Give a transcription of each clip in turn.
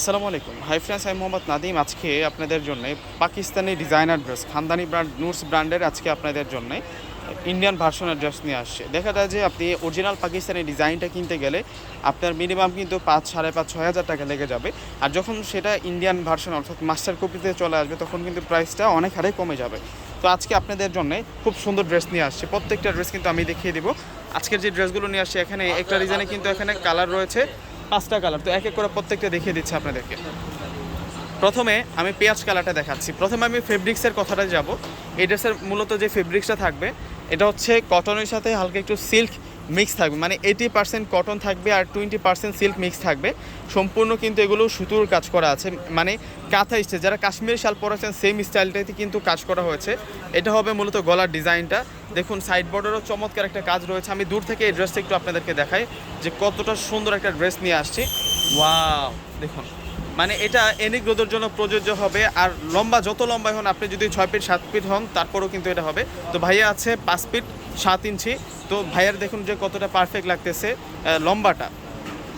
আসসালামু আলাইকুম। Hi friends আমি মোহাম্মদ নাদিম আজকে আপনাদের জন্য পাকিস্তানি ডিজাইনার ড্রেস খানদানি ব্র্যান্ড নুটস ব্র্যান্ডের আজকে আপনাদের জন্য ইন্ডিয়ান ভার্সনের ড্রেস নিয়ে আসছে। দেখা যায় যে আপনি অরিজিনাল পাকিস্তানি ডিজাইনটা কিনতে গেলে আপনার মিনিমাম কিন্তু পাঁচ, সাড়ে পাঁচ, ছয় হাজার টাকা লেগে যাবে। আর যখন সেটা ইন্ডিয়ান ভার্সন অর্থাৎ মাস্টার কপিতে চলে আসবে, তখন কিন্তু প্রাইসটা অনেক হারে কমে যাবে। তো আজকে আপনাদের জন্য খুব সুন্দর ড্রেস নিয়ে আসছে। প্রত্যেকটা ড্রেস কিন্তু আমি দেখিয়ে দিব। আজকের যে ড্রেসগুলো নিয়ে আসছে, এখানে একটা ডিজাইনে কিন্তু এখানে কালার রয়েছে। পাঁচটা কালার। তো এক এক করে প্রত্যেকটা দেখিয়ে দিচ্ছি আপনাদেরকে। প্রথমে আমি পেঁয়াজ কালারটা দেখাচ্ছি। প্রথমে আমি ফেব্রিক্সের কথাটা যাব। এই ড্রেসের মূলত যে ফেব্রিক্সটা থাকবে, এটা হচ্ছে কটনের সাথে হালকা একটু সিল্ক মিক্স থাকবে। মানে এইটি পার্সেন্ট কটন থাকবে আর টোয়েন্টি পার্সেন্ট সিল্ক মিক্স থাকবে। সম্পূর্ণ কিন্তু এগুলো সুতোর কাজ করা আছে। মানে কাঁথা স্টাইল যারা কাশ্মীরি শাল পরেছেন সেম স্টাইলটাতে কিন্তু কাজ করা হয়েছে। এটা হবে মূলত গলার ডিজাইনটা। দেখুন সাইড বর্ডারও চমৎকার একটা কাজ রয়েছে। আমি দূর থেকে এই ড্রেসটা একটু আপনাদেরকে দেখাই যে কতটা সুন্দর একটা ড্রেস নিয়ে আসছি। ওয়াও! দেখুন। মানে এটা এনিক রোদের জন্য প্রযোজ্য হবে। আর লম্বা, যত লম্বা হন, আপনি যদি ছয় ফিট, সাত ফিট হন, তারপরেও কিন্তু এটা হবে। তো ভাইয়া আছে পাঁচ ফিট, সাত ইঞ্চি। তো ভাইয়ার দেখুন যে কতটা পারফেক্ট লাগতেছে লম্বাটা।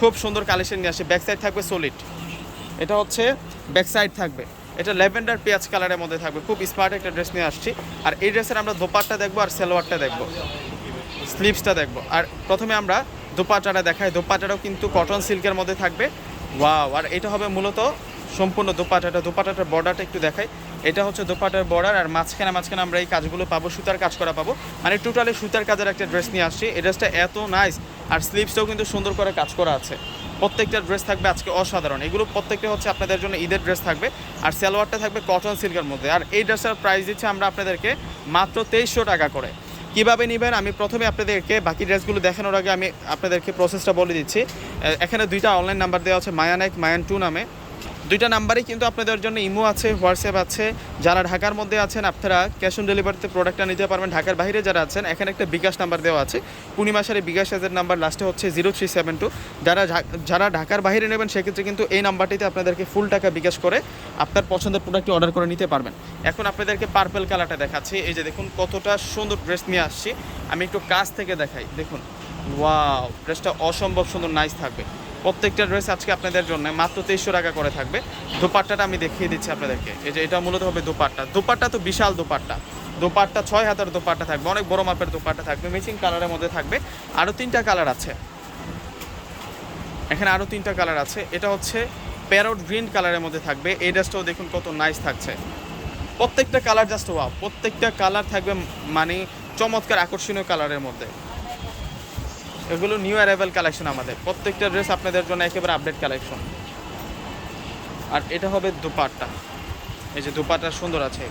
খুব সুন্দর কালেকশন নিয়ে আসে। ব্যাক সাইড থাকবে সলিড এটা হচ্ছে ব্যাক সাইড থাকবে। এটা ল্যাভেন্ডার পেঁয়াজ কালারের মধ্যে থাকবে। খুব স্মার্ট একটা ড্রেস নিয়ে আসছি। আর এই ড্রেসের আমরা দোপাট্টা দেখব আর সালোয়ারটা দেখব। স্লিভসটা দেখব। আর প্রথমে আমরা দোপাট্টাটা দেখাই। দোপাট্টাটাও কিন্তু কটন সিল্কের মধ্যে থাকবে। ওয়াও আর এটা হবে মূলত সম্পূর্ণ দোপাট্টাটা দোপাট্টাটার বর্ডারটা একটু দেখাই। এটা হচ্ছে দোপাটার বর্ডার আর মাঝখানে মাঝখানে আমরা এই কাজগুলো পাবো, সুতার কাজ করা পাবো। মানে টোটালি সুতার কাজের একটা ড্রেস নিয়ে আসছি। এই ড্রেসটা এত নাইস আর স্লিভসটাও কিন্তু সুন্দর করে কাজ করা আছে। প্রত্যেকটা ড্রেস থাকবে আজকে অসাধারণ। এগুলো প্রত্যেকটা হচ্ছে আপনাদের জন্য ঈদের ড্রেস থাকবে, আর সালোয়ারটা থাকবে কটন সিল্কের মধ্যে। আর এই ড্রেসটার প্রাইস দিচ্ছে আমরা আপনাদেরকে মাত্র তেইশশো টাকা করে। কীভাবে নেবেন? আমি প্রথমে আপনাদেরকে বাকি ড্রেসগুলো দেখানোর আগে আমি আপনাদেরকে প্রসেসটা বলে দিচ্ছি। এখানে দুইটা অনলাইন নাম্বার দেওয়া আছে মায়ান এক মায়ান টু নামে। দুইটা নাম্বারই কিন্তু আপনাদের জন্য ইমো আছে, হোয়াটসঅ্যাপ আছে। যারা ঢাকার মধ্যে আছেন, আপনারা ক্যাশ অন ডেলিভারিতে প্রোডাক্টটা নিতে পারবেন। ঢাকার বাইরে যারা আছেন, এখানে একটা বিকাশ নাম্বার দেওয়া আছে। পূর্ণিমাশারি বিকাশ এজের নাম্বার লাস্টে হচ্ছে জিরো থ্রি সেভেন টু যারা যারা ঢাকার বাইরে নেবেন, সেক্ষেত্রে কিন্তু এই নাম্বারটিতে আপনাদেরকে ফুল টাকা বিকাশ করে আপনার পছন্দের প্রোডাক্টটি অর্ডার করে নিতে পারবেন। এখন আপনাদেরকে পার্পেল কালারটা দেখাচ্ছি। এই যে দেখুন, কতটা সুন্দর ড্রেস নিয়ে আসছি। আমি একটু কাছ থেকে দেখাই। দেখুন ওয়াও ড্রেসটা অসম্ভব সুন্দর নাইস থাকবে। প্রত্যেকটা ড্রেস আজকে আপনাদের জন্য, মাত্র তেইশশো টাকা করে থাকবে। দোপাট্টাটা আমি দেখিয়ে দিচ্ছি আপনাদেরকে। এই যে এটা মূলত হবে দোপাট্টা। দোপাট্টা তো বিশাল দোপাট্টা। দোপাট্টা ছয় হাতের দোপাট্টা থাকবে, অনেক বড় মাপের দোপাট্টা থাকবে ম্যাচিং কালারের মধ্যে থাকবে। আরও তিনটা কালার আছে। এখানে আরও তিনটা কালার আছে। এটা হচ্ছে প্যারট গ্রিন কালারের মধ্যে থাকবে। এই ড্রেসটাও দেখুন কত নাইস থাকছে। প্রত্যেকটা কালার জাস্ট ওয়াও প্রত্যেকটা কালার থাকবে মানে চমৎকার আকর্ষণীয় কালারের মধ্যে। এগুলো নিউ অ্যারাইভেল কালেকশন আমাদের। প্রত্যেকটা ড্রেস আপনাদের জন্য একেবারে আপডেট কালেকশন আর এটা হবে দুপাট্টা। এই যে দুপাট্টা সুন্দর আছে।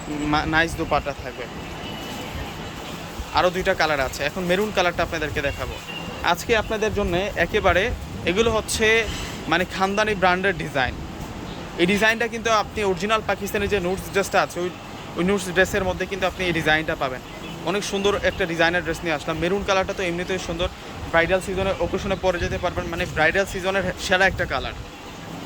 নাইস দুপাট্টা থাকবে। আরও দুইটা কালার আছে। এখন মেরুন কালারটা আপনাদেরকে দেখাবো। আজকে আপনাদের জন্য একেবারে এগুলো হচ্ছে মানে খানদানি ব্র্যান্ডের ডিজাইন এই ডিজাইনটা কিন্তু আপনি অরিজিনাল পাকিস্তানি যে নোটস ড্রেসটা আছে, ওই ওই নোটস ড্রেসের মধ্যে কিন্তু আপনি এই ডিজাইনটা পাবেন। অনেক সুন্দর একটা ডিজাইনের ড্রেস নিয়ে আসলাম। মেরুন কালারটা তো এমনিতেই সুন্দর। ব্রাইডাল সিজনে ওকেশনে পরে যেতে পারবেন। মানে ব্রাইডাল সিজনের সেরা একটা কালার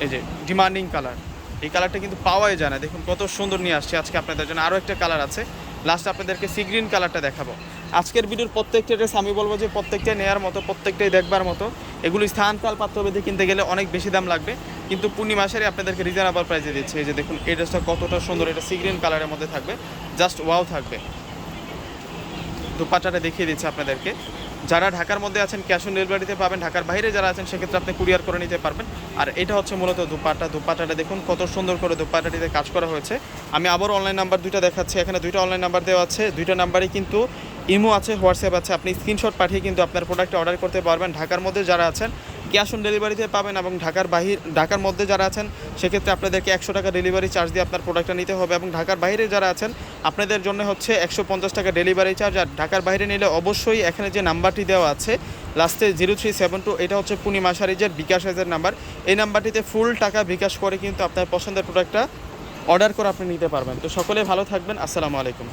এই যে ডিমান্ডিং কালার এই কালারটা কিন্তু পাওয়াই যায় না। দেখুন, কত সুন্দর নিয়ে আসছে আজকে আপনাদের জন্য। আরও একটা কালার আছে। লাস্ট আপনাদেরকে সি গ্রিন কালারটা দেখাবো। আজকের ভিডিওর প্রত্যেকটা ড্রেস আমি বলব যে প্রত্যেকটাই নেওয়ার মতো, প্রত্যেকটাই দেখবার মতো। এগুলি স্থান, কাল পাত্রভেদে কিনতে গেলে অনেক বেশি দাম লাগবে। কিন্তু পূর্ণিমাসেরই আপনাদেরকে রিজনেবল প্রাইসে দিচ্ছে। এই যে দেখুন, এই ড্রেসটা কতটা সুন্দর। এটা সি গ্রিন কালারের মধ্যে থাকবে। জাস্ট ওয়াও থাকবে। দুপাটাটা দেখিয়ে দিচ্ছে আপনাদেরকে। যারা ঢাকার মধ্যে আছেন ক্যাশ অন ডেলিভারিতে পাবেন, ঢাকার বাইরে যারা আছেন, সেক্ষেত্রে আপনি কুরিয়ার করে নিতে পারবেন। আর এটা হচ্ছে মূলত দুপাটা দুপাটাটা দেখুন কত সুন্দর করে দুপাটাটিতে কাজ করা হয়েছে। আমি আবার অনলাইন নাম্বার দুইটা দেখাচ্ছি, এখানে দুইটা অনলাইন নাম্বার দেওয়া আছে। দুইটা নাম্বারই কিন্তু ইমো আছে, হোয়াটসঅ্যাপ আছে। আপনি স্ক্রিনশট পাঠিয়ে কিন্তু আপনার প্রোডাক্টটা অর্ডার করতে পারবেন। ঢাকার মধ্যে যারা আছেন ক্যাশ অন ডেলিভারিতে পাবেন এবং ঢাকার বাহির, ঢাকার মধ্যে যারা আছেন, সেক্ষেত্রে আপনাদেরকে একশো টাকা ডেলিভারি চার্জ দিয়ে আপনার প্রোডাক্টটা নিতে হবে এবং ঢাকার বাইরে যারা আছেন, আপনাদের জন্য হচ্ছে একশো পঞ্চাশ টাকা ডেলিভারি চার্জ। আর ঢাকার বাইরে নিলে অবশ্যই এখানে যে নাম্বারটি দেওয়া আছে, লাস্টে জিরো থ্রি সেভেন টু, এটা হচ্ছে পূর্ণিমা সারিজের বিকাশ এজের নাম্বার। এই নাম্বারটিতে ফুল টাকা বিকাশ করে কিন্তু আপনার পছন্দের প্রোডাক্টটা অর্ডার করে আপনি নিতে পারবেন। তো সকলে ভালো থাকবেন। আসসালামু আলাইকুম।